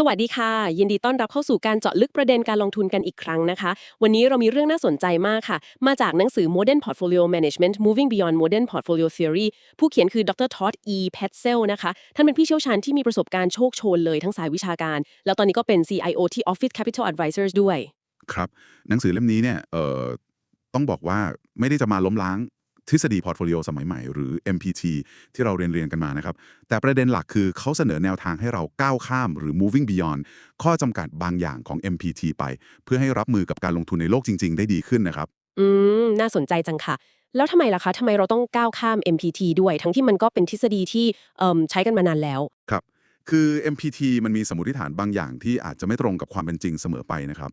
สวัสดีค่ะ ยินดีต้อนรับเข้าสู่การเจาะลึกประเด็นการลงทุนกันอีกครั้งนะคะ วันนี้เรามีเรื่องน่าสนใจมากค่ะ มาจากหนังสือ Modern Portfolio Management Moving Beyond Modern Portfolio Theory ผู้เขียนคือดรทอ d อีแพทเซลนะคะ ท่านเป็นพี่เชี่ยวชาญที่มีประสบการณ์โชคโชนเลยทั้งสายวิชาการ แล้วตอนนี้ก็เป็น CIO ที่ Office Capital Advisors ด้วย ครับ หนังสือเล่มนี้เนี่ยเอ่อต้องบอกว่าไม่ได้จะมาล้มล้าง ทฤษฎีพอร์ตโฟลิโอสมัยใหม่หรือ MPT ที่เราเรียนเรียนกันมานะครับ แต่ประเด็นหลักคือเขาเสนอแนวทางให้เราก้าวข้ามหรือ moving beyond ข้อจำกัดบางอย่างของ MPT ไป เพื่อให้รับมือกับการลงทุนในโลกจริง ๆ ได้ดีขึ้นนะครับ อืม น่าสนใจจังค่ะ แล้วทำไมล่ะคะทำไมเราต้องก้าวข้าม MPT ด้วย ทั้งที่มันก็เป็นทฤษฎีที่เอิ่มใช้กันมานานแล้วครับคือ MPT มันมีสมมติฐานบางอย่างที่อาจจะไม่ตรงกับความเป็นจริงเสมอไปนะครับ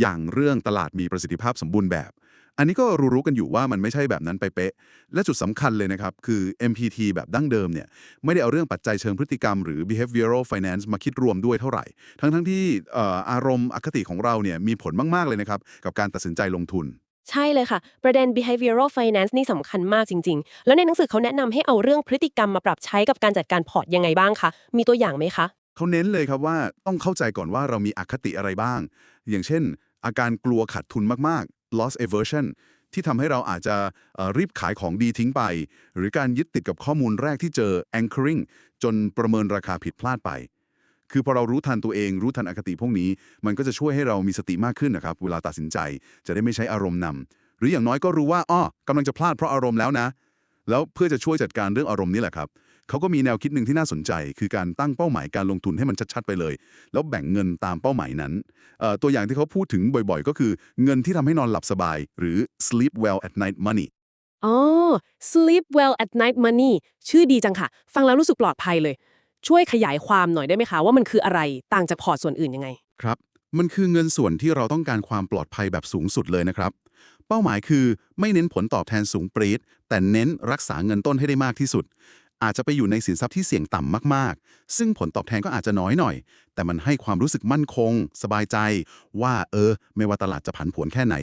อย่างเรื่องตลาดมีประสิทธิภาพสมบูรณ์แบบ อันนี้ก็รู้ๆกันอยู่ว่ามันไม่ใช่แบบนั้นไปเป๊ะ และจุดสำคัญเลยนะครับ คือ MPT แบบดั้งเดิมเนี่ยไม่ได้เอาเรื่องปัจจัยเชิงพฤติกรรมหรือ behavioral finance มาคิดรวมด้วยเท่าไหร่ ทั้งๆที่เอ่ออารมณ์อคติของเราเนี่ยมีผลมากๆเลยนะครับกับการตัดสินใจลงทุนใช่เลยค่ะ ประเด็น behavioral finance นี่สำคัญมากจริง ๆ แล้วในหนังสือเขาแนะนำให้เอาเรื่องพฤติกรรมมาปรับใช้กับการจัดการพอร์ตยังไงบ้างคะ มีตัวอย่างไหมคะ เขาเน้นเลยครับว่าต้องเข้าใจก่อนว่าเรามีอคติอะไรบ้าง อย่างเช่น อาการกลัวขาดทุนมากๆ loss aversion ที่ทำให้เราอาจจะรีบขายของดีทิ้งไป หรือการยึดติดกับข้อมูลแรกที่เจอ anchoring จนประเมินราคาผิดพลาดไป คือพอเรารู้ทันตัวเองรู้ทันอคติพวกนี้ มันก็จะช่วยให้เรามีสติมากขึ้นนะครับ เวลาตัดสินใจจะได้ไม่ใช้อารมณ์นำหรืออย่างน้อยก็รู้ว่าอ้อกำลังจะพลาดเพราะอารมณ์แล้วนะ แล้วเพื่อจะช่วยจัดการเรื่องอารมณ์นี่แหละครับ เขาก็มีแนวคิดหนึ่งที่น่าสนใจ คือการตั้งเป้าหมายการลงทุนให้มันชัดๆไปเลย แล้วแบ่งเงินตามเป้าหมายนั้นเอ่อตัวอย่างที่เขาพูดถึงบ่อยๆ ก็คือเงินที่ทำให้นอนหลับสบาย หรือ sleep well at night money อ๋อ sleep well at night money ชื่อดีจังค่ะ ฟังแล้วรู้สึกปลอดภัยเลย ช่วยขยายความหน่อยได้ไหมคะว่ามันคืออะไรต่างจากพอร์ตส่วนอื่นยังไง ครับ มันคือเงินส่วนที่เราต้องการความปลอดภัยแบบสูงสุดเลยนะครับเป้าหมายคือไม่เน้นผลตอบแทนสูงปรี๊ดแต่เน้นรักษาเงินต้นให้ได้มากที่สุด อาจจะไปอยู่ในสินทรัพย์ที่เสี่ยงต่ำมากๆ ซึ่งผลตอบแทนก็อาจจะน้อยหน่อย แต่มันให้ความรู้สึกมั่นคง สบายใจ ว่าเออ ไม่ว่าตลาดจะผันผวนแค่ไหน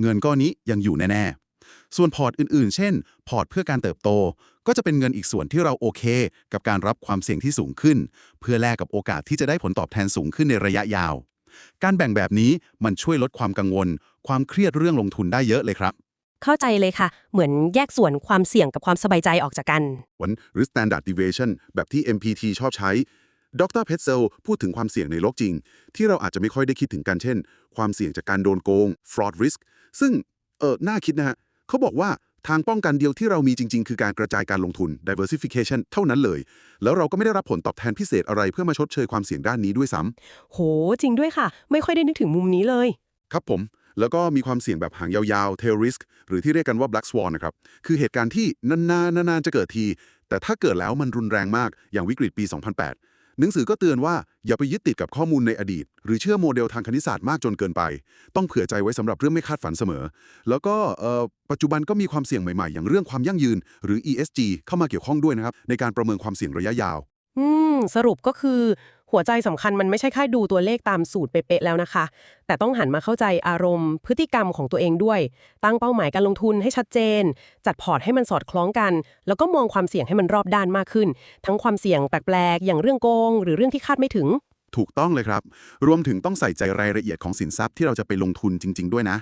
เงินก้อนนี้ยังอยู่แน่ๆ ส่วนพอร์ตอื่นๆ เช่น พอร์ตเพื่อการเติบโต ก็จะเป็นเงินอีกส่วนที่เราโอเค กับการรับความเสี่ยงที่สูงขึ้น เพื่อแลกกับโอกาสที่จะได้ผลตอบแทนสูงขึ้นในระยะยาว การแบ่งแบบนี้มันช่วยลดความกังวล ความเครียดเรื่องลงทุนได้เยอะเลยครับ เข้าใจเลยค่ะ เหมือนแยกส่วนความเสี่ยงกับความสบายใจออกจากกัน วันหรือ standard deviation แบบที่ MPT ชอบใช้ ดรเพชเซลพูดถึงความเสี่ยงในโลกจริง ที่เราอาจจะไม่ค่อยได้คิดถึงกันเช่น ความเสี่ยงจากการโดนโกง fraud risk ซึ่ง เออน่าคิดนะฮะเขาบอกว่าทางป้องกันเดียวที่เรามีจริง ๆ คือการกระจายการลงทุน diversification เท่านั้นเลย แล้วเราก็ไม่ได้รับผลตอบแทนพิเศษอะไรเพื่อมาชดเชยความเสี่ยงด้านนี้ด้วยซ้ำโห จริงด้วยค่ะ ไม่ค่อยได้นึกถึงมุมนี้เลย ครับผม แล้วก็มีความเสี่ยงแบบหางยาวๆ tail risk หรือที่เรียกกันว่า black swan นะครับ คือเหตุการณ์ที่นานๆนานๆจะเกิดที แต่ถ้าเกิดแล้วมันรุนแรงมากอย่างวิกฤตปี 2008 หนังสือก็เตือนว่าอย่าไปยึดติดกับข้อมูลในอดีต หรือเชื่อโมเดลทางคณิตศาสตร์มากจนเกินไป ต้องเผื่อใจไว้สำหรับเรื่องไม่คาดฝันเสมอ แล้วก็ปัจจุบันก็มีความเสี่ยงใหม่ๆ อย่างเรื่องความยั่งยืน หรือ ESG เข้ามาเกี่ยวข้องด้วยนะครับในการประเมินความเสี่ยงระยะยาว อืมสรุปก็คือ หัวใจสำคัญมันไม่ใช่แค่ดูตัวเลขตามสูตรเป๊ะๆแล้วนะคะ แต่ต้องหันมาเข้าใจอารมณ์ พฤติกรรมของตัวเองด้วย ตั้งเป้าหมายการลงทุนให้ชัดเจน จัดพอร์ตให้มันสอดคล้องกัน แล้วก็มองความเสี่ยงให้มันรอบด้านมากขึ้น ทั้งความเสี่ยงแปลกๆ อย่างเรื่องโกง หรือเรื่องที่คาดไม่ถึง ถูกต้องเลยครับ รวมถึงต้องใส่ใจรายละเอียดของสินทรัพย์ที่เราจะไปลงทุนจริง ๆ ด้วยนะ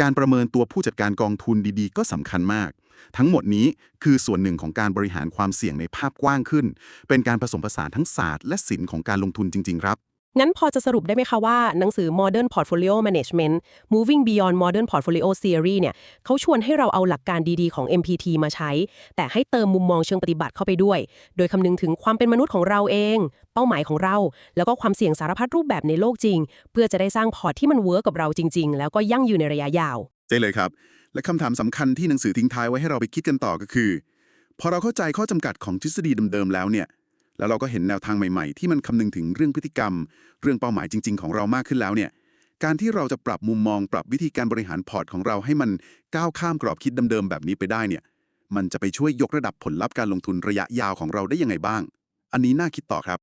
การประเมินตัวผู้จัดการกองทุนดีๆ ก็สำคัญมาก ทั้งหมดนี้คือส่วนหนึ่งของการบริหารความเสี่ยงในภาพกว้างขึ้น เป็นการผสมผสานทั้งศาสตร์และศิลป์ของการลงทุนจริง ๆ ครับ งั้นพอจะสรุปได้ไหมคะว่าหนังสือ Modern Portfolio Management Moving Beyond Modern Portfolio Theory เนี่ยเขาชวนให้เราเอาหลักการดีๆของ MPT มาใช้ แต่ให้เติมมุมมองเชิงปฏิบัติเข้าไปด้วย โดยคำนึงถึงความเป็นมนุษย์ของเราเอง เป้าหมายของเรา แล้วก็ความเสี่ยงสารพัดรูปแบบในโลกจริง เพื่อจะได้สร้างพอร์ตที่มันเวิร์กกับเราจริง ๆ แล้วก็ยั่งยืนในระยะยาวใช่เลยครับ และคำถามสำคัญที่หนังสือทิ้งท้ายไว้ให้เราไปคิดกันต่อก็คือ พอเราเข้าใจข้อจำกัดของทฤษฎีเดิมๆแล้วเนี่ย แล้วเราก็เห็นแนวทางใหม่ๆ ที่มันคำนึงถึงเรื่องพฤติกรรม เรื่องเป้าหมายจริง ๆ ของเรามากขึ้นแล้วเนี่ยการที่เราจะปรับมุมมองปรับวิธีการบริหารพอร์ตของเราให้มันก้าวข้ามกรอบคิดเดิมๆแบบนี้ไปได้เนี่ยมันจะไปช่วยยกระดับผลลัพธ์การลงทุนระยะยาวของเราได้ยังไงบ้าง อันนี้น่าคิดต่อครับ